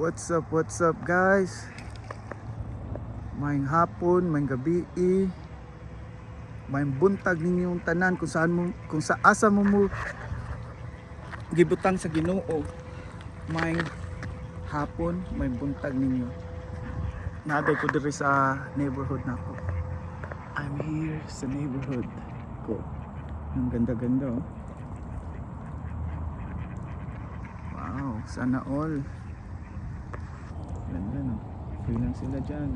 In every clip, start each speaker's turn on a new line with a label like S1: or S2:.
S1: What's up, what's up guys? Maing hapon, maing gabi, maing buntag ninyong tanan kung saan mo, kung sa asa mo mo gibutang sa Ginoo. Maing hapon, maing buntag ninyo. Naday ko diri sa neighborhood nako. I'm here sa neighborhood ko. Ang ganda-ganda oh. Wow, sana all. Ganda no. Free lang sila dyan.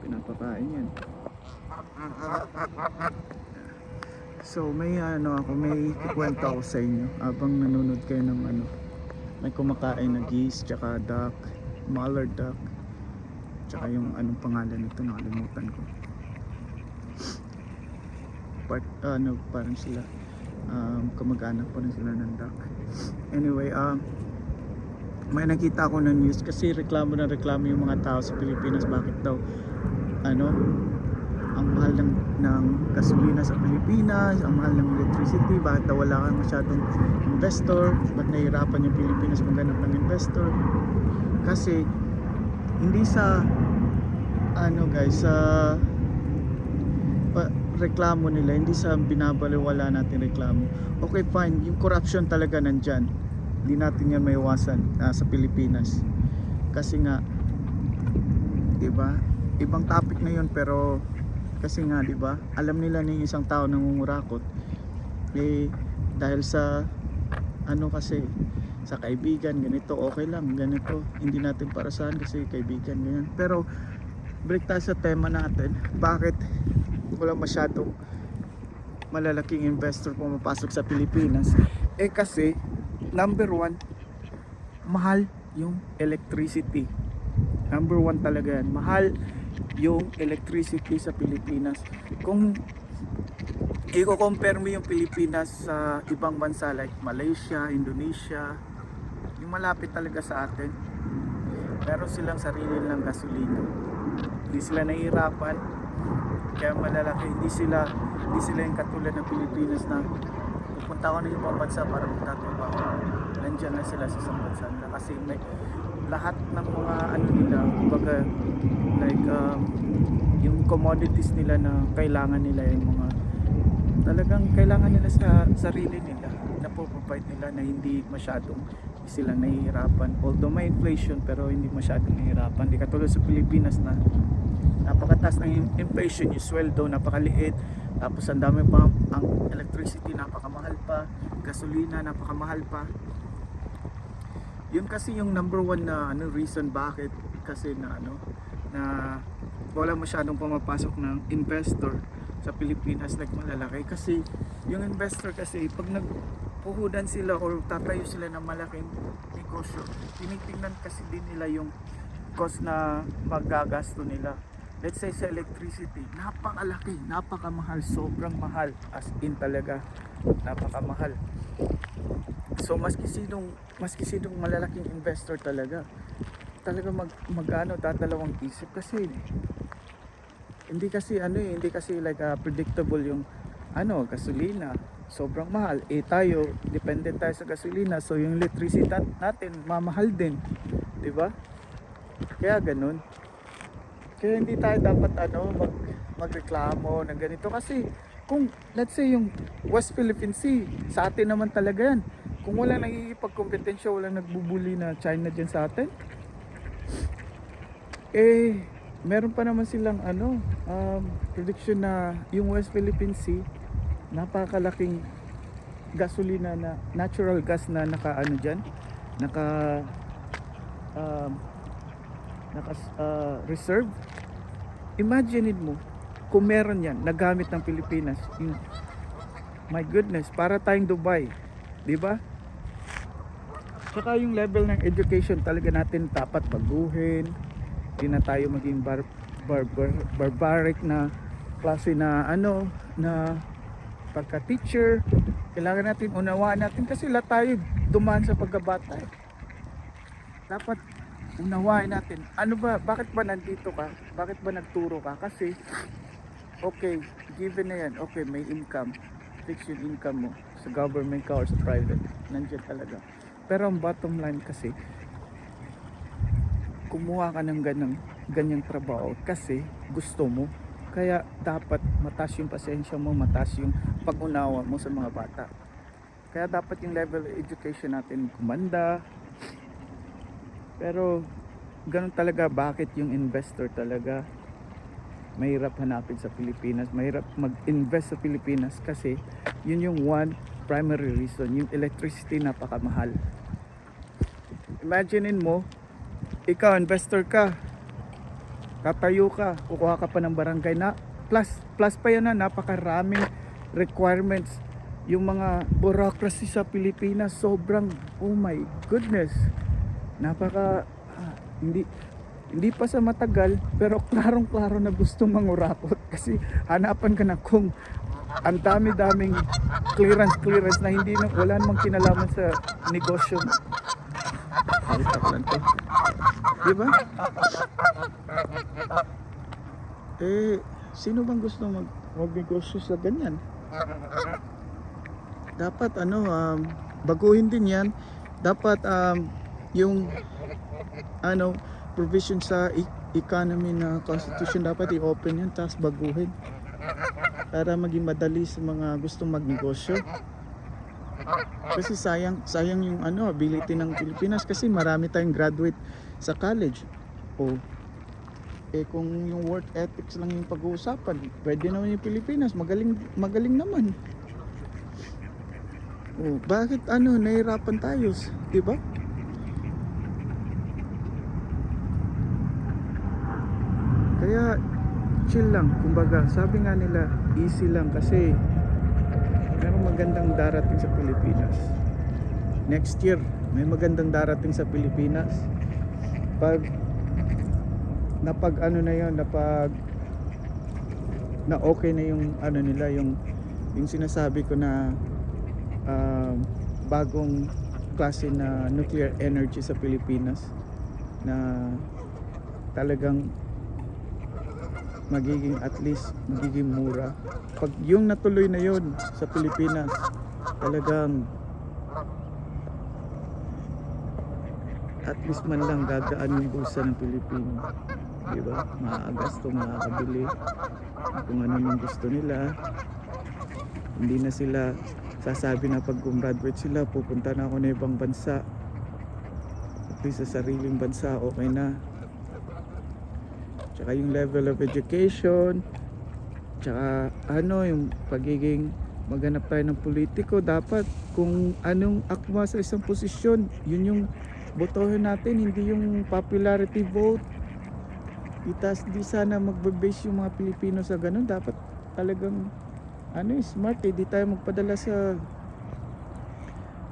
S1: Pinapakain yan. So may ano ako, may ikwento ako sa inyo habang nanonood kayo ng ano. May kumakain na geese, tsaka duck, mallard duck. Tsaka yung anong pangalan nito, nakalimutan ko. Part, ano, parang sila um, kamag-anak pa rin sila ng duck. Anyway, um, may nakita ako ng news kasi reklamo na reklamo yung mga tao sa Pilipinas. Bakit daw ano ang mahal ng, ng gasolina sa Pilipinas ang mahal ng electricity bakit daw wala kang masyadong investor? Ba't nahihirapan yung Pilipinas maghanap ng investor? Kasi hindi sa ano guys sa pa, reklamo nila hindi sa binabaliwala natin reklamo. Okay fine yung corruption talaga nandyan hindi natin yan maiwasan ah, sa Pilipinas. Kasi nga 'di ba? Ibang topic na yun pero kasi nga 'di ba? Alam nila na yung isang tao nangungurakot. Eh dahil sa ano kasi sa kaibigan ganito okay lang ganito. Hindi natin parasahan kasi kaibigan ganyan. Pero break tayo sa tema natin. Bakit wala masyadong malalaking investor pumapasok sa Pilipinas? Eh kasi number one mahal yung electricity. Number one talaga yan. Mahal yung electricity sa Pilipinas. Kung i-compare mo yung Pilipinas sa ibang bansa like Malaysia, Indonesia yung malapit talaga sa atin. Meron silang sarili ng gasolina. Hindi sila nahihirapan. Kaya malalaki hindi sila hindi sila yung katulad ng Pilipinas na pupunta ako ng ibang bansa para magtatrabaho. Nandyan na sila sa isang bansa nila kasi may lahat ng mga ano nila kumbaga like um, yung commodities nila na kailangan nila yung mga talagang kailangan nila sa sarili nila na po-provide nila na hindi masyadong sila nahihirapan. Although may inflation pero hindi masyadong nahihirapan. Di katulad sa Pilipinas na napakataas ng in- inflation yung sweldo napakaliit tapos ang dami pa ang electricity napakamahal pa. Gasolina napakamahal pa. Yun kasi yung number one na ano reason bakit kasi na ano na wala masyadong pumapasok ng investor sa Pilipinas like malalaki. Kasi yung investor kasi pag nagpuhudan sila or tatayo sila ng malaking negosyo tinitingnan kasi din nila yung cost na magagasto nila let's say sa electricity napakalaki napakamahal sobrang mahal. As in talaga napakamahal. So maski sinong maski sinong malalaking investor talaga talaga mag magano dadalawang isip kasi hindi kasi ano eh, hindi kasi like ah, predictable yung ano gasolina. Sobrang mahal. Eh tayo dependent tayo sa gasolina. So yung electricity nat- natin mamahal din. Di ba? Kaya ganun kaya hindi tayo dapat ano mag magreklamo ng ganito. Kasi kung let's say yung West Philippine Sea sa atin naman talaga yan. Kung wala nagkikipagkompetensya wala nagbubuli na China dyan sa atin eh meron pa naman silang ano um, prediction na yung West Philippine Sea napakalaking gasolina na natural gas na naka ano dyan naka um, naka uh, reserve imagine mo kung meron yan nagamit ng Pilipinas yung, my goodness para tayong Dubai di ba Saka yung level ng education talaga natin dapat baguhin. Hindi na tayo maging bar, bar, bar, barbaric na klase na ano na pagka teacher kailangan natin unawaan natin kasi lahat tayo dumaan sa pagkabata eh. dapat unawain natin ano ba bakit ba nandito ka bakit ba nagturo ka kasi okay given na yan okay may income fix yung income mo sa government ka or sa private nandiyan talaga pero ang bottom line kasi kumuha ka ng ganang, ganyang trabaho kasi gusto mo. Kaya dapat mataas yung pasensya mo, mataas yung pag-unawa mo sa mga bata. Kaya dapat yung level of education natin kumanda. Pero ganun talaga bakit yung investor talaga mahirap hanapin sa Pilipinas, mahirap mag-invest sa Pilipinas kasi yun yung one primary reason, yung electricity napakamahal. Imaginein mo, ikaw investor ka, tatayo ka, kukuha ka pa ng barangay na plus plus pa yan na napakaraming requirements. Yung mga bureaucracy sa Pilipinas sobrang oh my goodness napaka ah, hindi hindi pa sa matagal pero klarong klaro na gusto mangurakot kasi hanapan ka na kung ang dami-daming clearance clearance na hindi na wala namang kinalaman sa negosyo. Di ba? Eh, sino bang gusto mag magnegosyo sa ganyan? Dapat ano, um, baguhin din yan. Dapat um, yung ano, provision sa e- economy na constitution dapat i-open yan tapos baguhin para maging madali sa mga gustong magnegosyo. Kasi sayang, sayang yung ano, ability ng Pilipinas kasi marami tayong graduate sa college. O eh kung yung work ethics lang yung pag-uusapan, pwede naman yung Pilipinas, magaling magaling naman. Oh, bakit ano nahirapan tayo, 'di ba? Kaya chill lang, kumbaga, sabi nga nila easy lang kasi merong magandang darating sa Pilipinas. Next year, may magandang darating sa Pilipinas. Pag napag ano na yon, napag na okay na yung ano nila, yung yung sinasabi ko na um, bagong klase na nuclear energy sa Pilipinas na talagang magiging at least magiging mura. Pag yung natuloy na yon sa Pilipinas, talagang at least man lang gagaan yung bulsa ng Pilipino. Di ba? Maagasto, makakabili kung ano yung gusto nila. Hindi na sila sasabi na pag gumraduate sila, pupunta na ako na ibang bansa. At least sa sariling bansa, okay na tsaka yung level of education. Tsaka ano yung pagiging maghanap tayo ng politiko dapat kung anong akma sa isang posisyon yun yung botohin natin hindi yung popularity vote. Itas di sana magbe-base yung mga Pilipino sa ganun. Dapat talagang ano eh, smart eh. Di tayo magpadala sa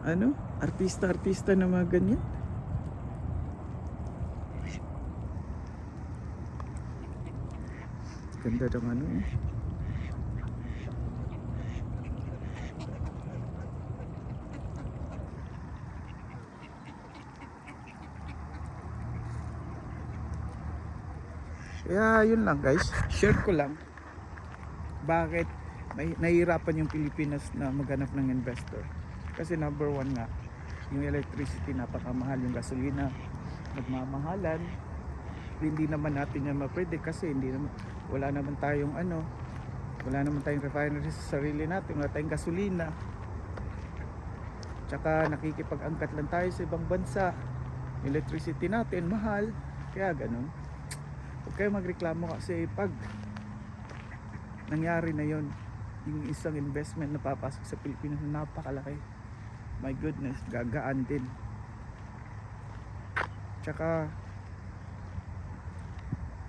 S1: ano artista-artista na mga ganyan Ganda ng ano. Kaya yun lang guys, share ko lang bakit may nahihirapan yung Pilipinas na maghanap ng investor. Kasi number one nga, yung electricity napakamahal, yung gasolina nagmamahalan. Hindi naman natin yan mapwede kasi hindi naman wala naman tayong ano wala naman tayong refinery sa sarili natin wala tayong gasolina. Tsaka nakikipag-angkat lang tayo sa ibang bansa. Electricity natin mahal. Kaya ganun. Huwag kayo magreklamo kasi pag nangyari na yon yung isang investment na papasok sa Pilipinas na napakalaki. My goodness gagaan din. Tsaka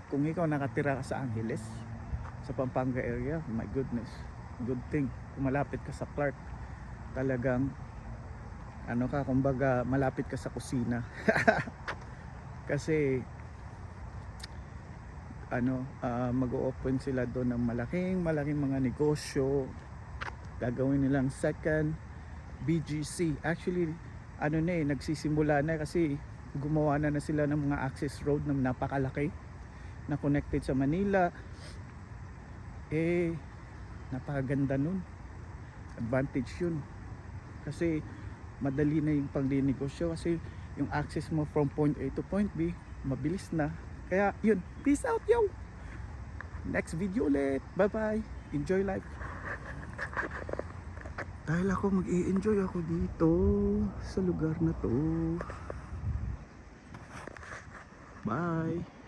S1: kung ikaw nakatira ka sa Angeles sa Pampanga area my goodness good thing. Kung malapit ka sa Clark talagang ano ka kumbaga malapit ka sa kusina. Kasi ano ah, mag-open sila doon ng malaking malaking mga negosyo. Gagawin nilang second BGC actually ano na eh nagsisimula na kasi gumawa na na sila ng mga access road na napakalaki na connected sa Manila. Eh napakaganda nun. Advantage yun. Kasi madali na yung pagdinegosyo kasi yung access mo from point A to point B mabilis na. Kaya yun. Peace out yo! Next video ulit. Bye bye enjoy life. Dahil ako mag enjoy ako dito sa lugar na to. Bye.